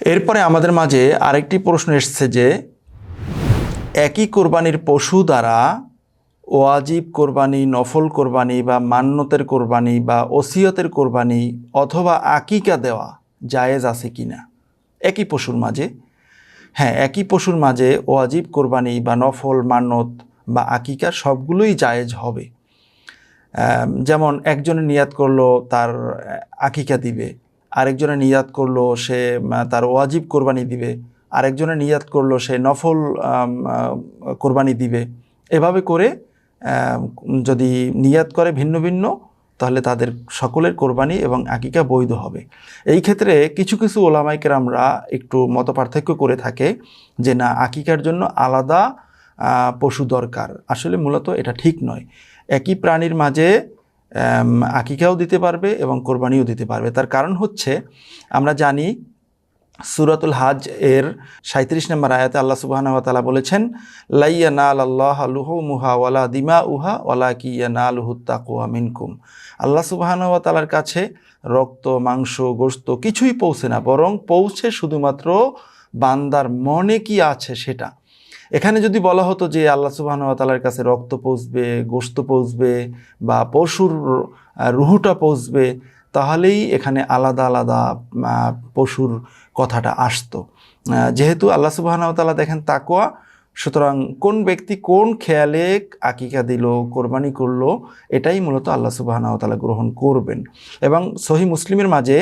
এরপরে আমাদের মাঝে আরেকটি প্রশ্ন এসছে যে, একই কোরবানির পশু দ্বারা ওয়াজিব কোরবানি, নফল কোরবানি বা মান্যতের কোরবানি বা ওসিয়তের কোরবানি অথবা আকিকা দেওয়া জায়েজ আছে কি না? একই পশুর মাঝে। হ্যাঁ একই পশুর মাঝে ওয়াজিব কোরবানি বা নফল, মান্যত বা আকিকা সবগুলোই জায়েজ হবে। যেমন একজনে নিয়াত করল, তার আকিকা দিবে। আরেকজনে নিয়াত করল, সে তার ওয়াজিব কোরবানি দিবে। আরেকজনে নিয়াত করল, সে নফল কোরবানি দিবে। এভাবে করে যদি নিয়াত করে ভিন্ন ভিন্ন, তাহলে তাদের সকলের কোরবানি এবং আকিকা বৈধ হবে। এই ক্ষেত্রে কিছু কিছু ওলামাইকেরামরা একটু মত পার্থক্য করে থাকে যে, না, আকিকার জন্য আলাদা পশু দরকার। আসলে মূলত এটা ঠিক নয়। একই প্রাণীর মাঝে আকিকাও দিতে পারবে এবং কোরবানিও দিতে পারবে। তার কারণ হচ্ছে, আমরা জানি সুরাতুল হাজ এর সাঁত্রিশ নম্বর আয়াতে আল্লাহ সুবাহ তালা বলেছেন লাইয়া না আল্লাহ মুহা ওয়ালা দিমা উহা ওয়ালা কিয়া না তাকুয়া মিনকুম। আল্লাহ সুবাহ তালার কাছে রক্ত, মাংস গোস্ত কিছুই পৌঁছে না, বরং পৌঁছে শুধুমাত্র বান্দার মনে কি আছে সেটা। এখানে যদি বলা হতো যে আল্লাহ সুবাহন তালার কাছে রক্ত পৌঁছবে গোস্ত পৌঁছবে বা পশুর রুহুটা পৌঁছবে, তাহলেই এখানে আলাদা আলাদা পশুর কথাটা আসতো। যেহেতু আল্লাহ সুবাহন তালা দেখেন তাকোয়া সুতরাং কোন ব্যক্তি কোন খেয়ালে আকিকা দিল, কোরবানি করল, এটাই মূলত আল্লাহ সুবাহন তালা গ্রহণ করবেন। এবং সহি মুসলিমের মাঝে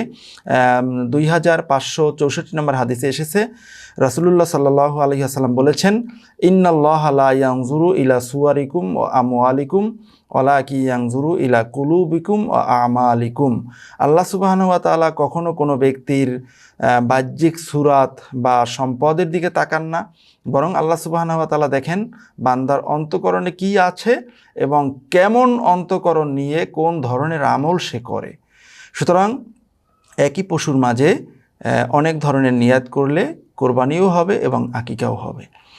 দুই হাজার পাঁচশো চৌষট্টি নম্বর হাদিসে এসেছে, রাসুলুল্লাহ সাল্লাহ আলহি আসাল্লাম বলেছেন, ইন্নাল্লাহ লা ইয়াংজুরু ইলা সুয়ারিকুম ও আমওয়ালিকুম ওলা কি ইয়াংজুরু ইলা কুলুবিকুম ও আমালিকুম। আল্লাহ সুবাহানুয়া তাআলা কখনো কোনো ব্যক্তির বাহ্যিক সুরাত বা সম্পদের দিকে তাকান না, বরং আল্লাহ সুবাহানুয়া তাআলা দেখেন, বান্দার অন্তকরণে কি আছে এবং কেমন অন্তকরণ নিয়ে কোন ধরনের আমল সে করে। সুতরাং একই পশুর মাঝে অনেক ধরনের নিয়াত করলে কোরবানিও হবে এবং আকিকাও হবে।